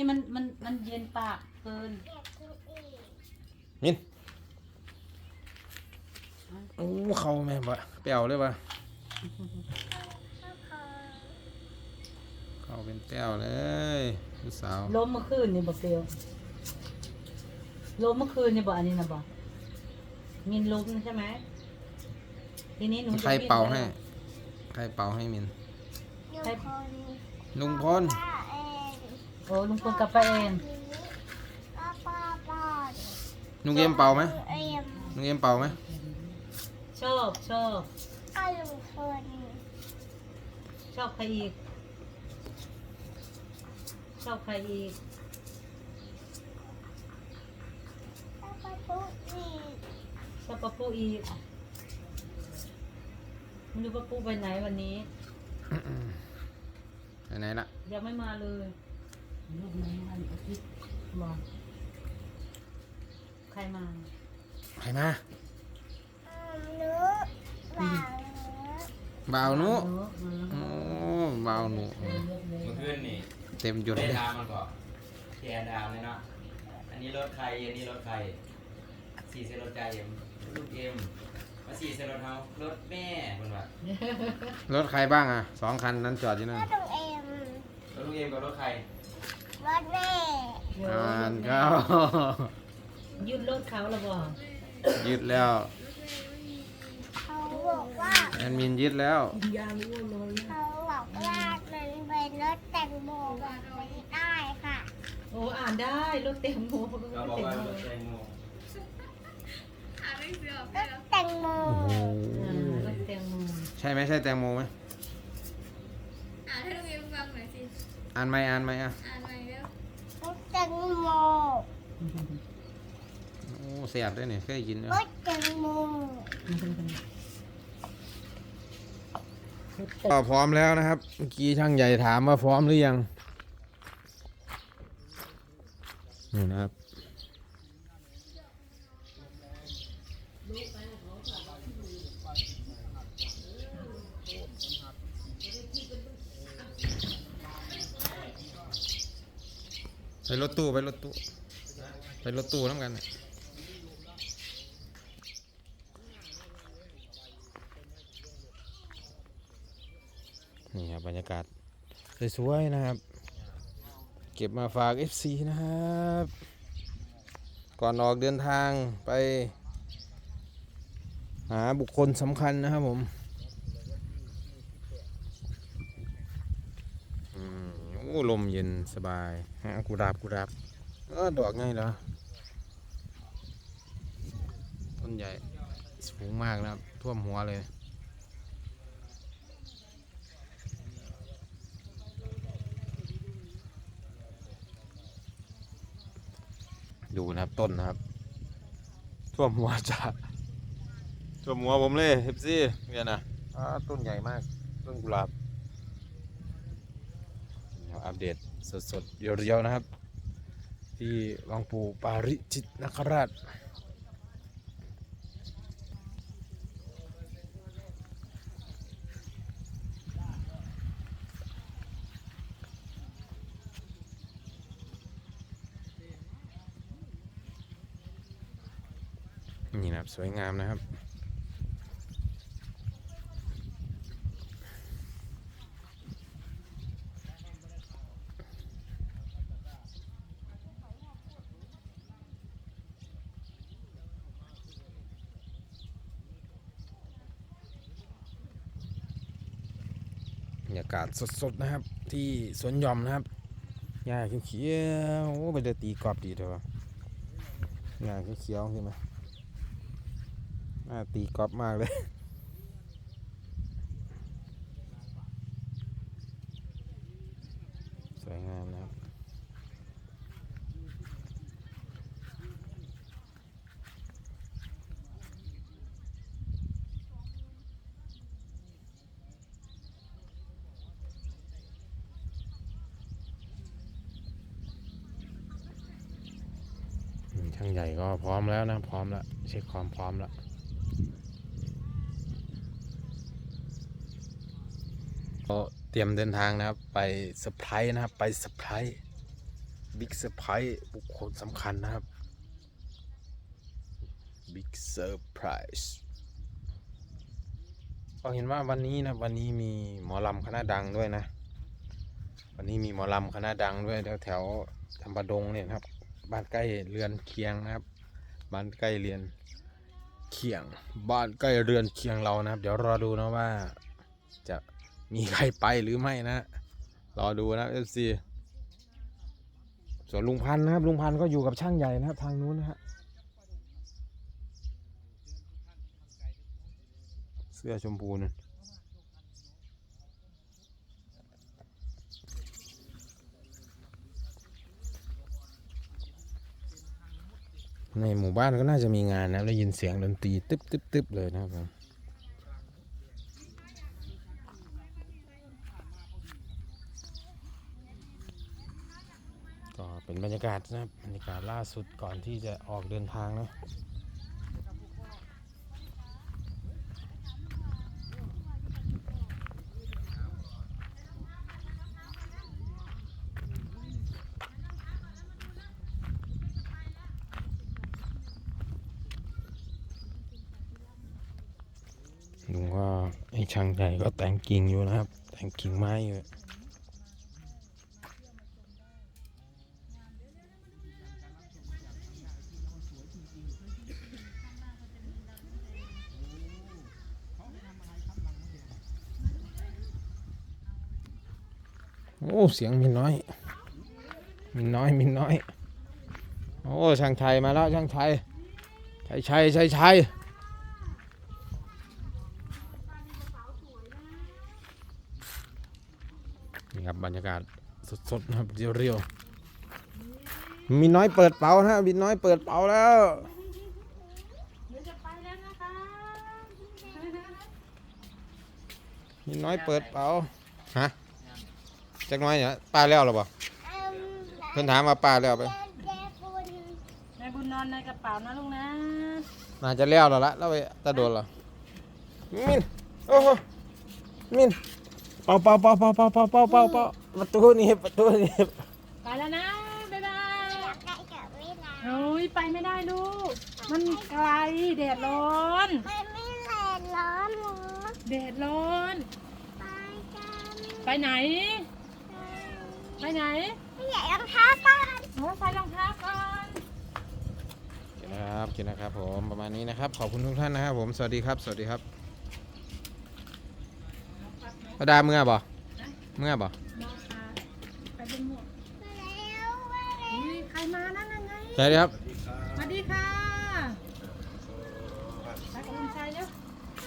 นี่มันมันมันเย็นปากเกินอยากกินอีกมินโอ้เขาแม่บะเปรี้ยวเลยบะข้าวคอเขาเป็นแป้วเลยลูกสาวล้มเมื่อคืนนี่บ่เปรียวล้มเมื่อคืนนี่บ่อันนี้นะบ่มินล้มใช่ไหมทีนี้หนูจะใครเป่าวิ่งไปให้ ใครเป่าให้มินยูคนลุงพลป้าเอง โอ้ลุงพลกลับไปเองป้าป้าป้าลุงเอ็มเป่าไหมเอ็มลุงเอ็มเป่าไหมชอบชอบก็ลุงพลชอบใครอีก ชอบใครอีกป้าป้าปุ๊กอีกชอบปะปูอีกไม่รู้ปะปูไปไหนวันนี้ไปไหนละยังไม่มาเลย ลูกมันมันอาทิตย์บอกใครมาใครมาอืมหนูบ่าวหนูบ่าวนุเออเออโอ้บ่าวนุเลือกเลยเมื่อคืนนี่เต็มจุดได้เลยดาวมันก่อนแกนดาวเลยเนาะอันนี้รถใครอันนี้รถใครสี่เซนรถใจเอ็มลูกเอ็มมาสี่เซนรถเฮารถแม่คนว่ารถใครบ้างอะสองคันนั้นจอดอยู่นั่นก็ลุงเอ็มรถลูกเอ็มกับรถใคร รถแม่อ่านเข้ายืดรถเขาแล้วบอกยึดแล้วเขาบอกว่าแอดมินยึดแล้วเขาบอกว่ามันเป็นรถแตงโมแบบไม่ได้ค่ะ โอ้อ่านได้รถเต็มโมก็เรารบอถกเต็มว่าโมรถแตงโมรถแตงโมโอ้โหอ่ารถเต็มโมใช่ไหมใช่แตงโมไหมอ่านให้ลุงเอ็มฟังหน่อยสิอ่านไหมอ่านไหมอะ อ่า นใหม่เร็วรถแตงโมโอ้เสียบด้วยเนี่ยเคยกินด้วยรถแตงโมก็พร้อมแล้วนะครับเมื่อกี้ช่างใหญ่ถามว่าพร้อมหรือยังนี่นะครับ ไปรถตู้ไปรถตู้ไปรถตู้น้ำกันนี่ครับบรรยากาศสวยๆนะครับ เก็บมาฝาก FC นะครับ ก่อนออกเดินทางไป หาบุคคลสำคัญนะครับผมอืมโอ้ ลมเย็นสบายหากุหลาบกุหลาบเออดอกไงเหรอต้นใหญ่สูงมากนะครับ ท่วมหัวเลยดูนะครับต้นนะครับ ท่วมหัวจ้าท่วมหัวผมเลยเฮฟซี่เนี่ยนะอ่าต้นใหญ่มาก ต้นกุหลาบ อัปเดตสดๆเรียวๆนะครับ ที่วังปูปาริจิตนคราชนี่นะครับ สวยงามนะครับ ยากาศสดๆนะครับ ที่สวนหย่อมนะครับหญ้าเขียวๆโอ้ไปเดตีกรอบดีเถอะหญ้าเขียวๆใช่ไหมน่าตีกรอบมากเลยสวยงามนะครับ อืม ช่างใหญ่ก็พร้อมแล้วนะ พร้อมแล้วเช็คความพร้อมแล้วก็เตรียมเดินทางนะครับ ไปเซอร์ไพรส์นะครับ ไปเซอร์ไพรส์บิ๊กเซอร์ไพรส์บุคคลสำคัญนะครับบิ๊กเซอร์ไพรส์ก็เห็นว่าวันนี้นะวันนี้มีหมอลำคณะดังด้วยนะ วันนี้มีหมอลำคณะดังด้วยแถวแถวๆจำปาดงเนี่ยนะครับ บ้านใกล้เรือนเคียงนะครับ บ้านใกล้เรือนเคียง บ้านใกล้เรือนเคียงเรานะครับ เดี๋ยวรอดูนะว่า จะมีใครไปหรือไม่นะ รอดูนะเอฟซีส่วนลุงพันธ์นะครับ ลุงพันธ์ก็อยู่กับช่างใหญ่นะครับ ทางนู้นนะฮะเสื้อชมพูนั่น ในหมู่บ้านก็น่าจะมีงานนะได้ยินเสียงดนตรีตึ๊บตึ๊บตึ๊บเลยนะครับผมก็เป็นบรรยากาศนะครับบรรยากาศล่าสุดก่อนที่จะออกเดินทางนะ ลุงก็ไอ้ช่างใหญ่ก็แต่งกิ่งอยู่นะครับ แต่งกิ่งไม้อยู่โอ้ เสียงมินน้อย มินน้อยมินน้อย โอ้ ช่างชัยมาแล้ว ช่างชัยชัยชัยชัยชัย นี่ครับบรรยากาศสดๆนะครับเรียวๆมินน้อยเปิดเป๋านะมินน้อยเปิดเป๋าแล้วเดี๋ยวจะไปแล้วนะคะมินน้อยเปิดเป๋าฮะจักหน้อยเนี่ยป้าแล้วหรอเปล่าเอิ่มเพิ่นถามว่าป้าแล้วไปเดินเดินบนนายบุญนอนในกระเป๋านะลูกนะน่าจะแล้วแล้วละแล้วไปตะโดนเหรอมินโอ้โหมิน เป่าเป่าเป่าเป่าเป่าเป่าเป่าเป่าเป่าประตูหนี่ประตูหนี่ไปแล้วนะ บ๊ายบาย อยากได้กับเวลาโอ้ยไปไม่ได้ลูก มันไกลแดดร้อน มันไม่แรงร้อนหรอแดดร้อน ไปกันไปไหน ไปไหนไม่อยากรองเท้าป้าโอ้ใส่รองเท้าก่อนโอเคนะครับโอเคนะครับผมประมาณนี้นะครับ ขอบคุณทุกท่านนะครับผม สวัสดีครับ สวัสดีครับ ประด้เมื่อบ่เมื่อบ่ไปเป็นใช่ครับ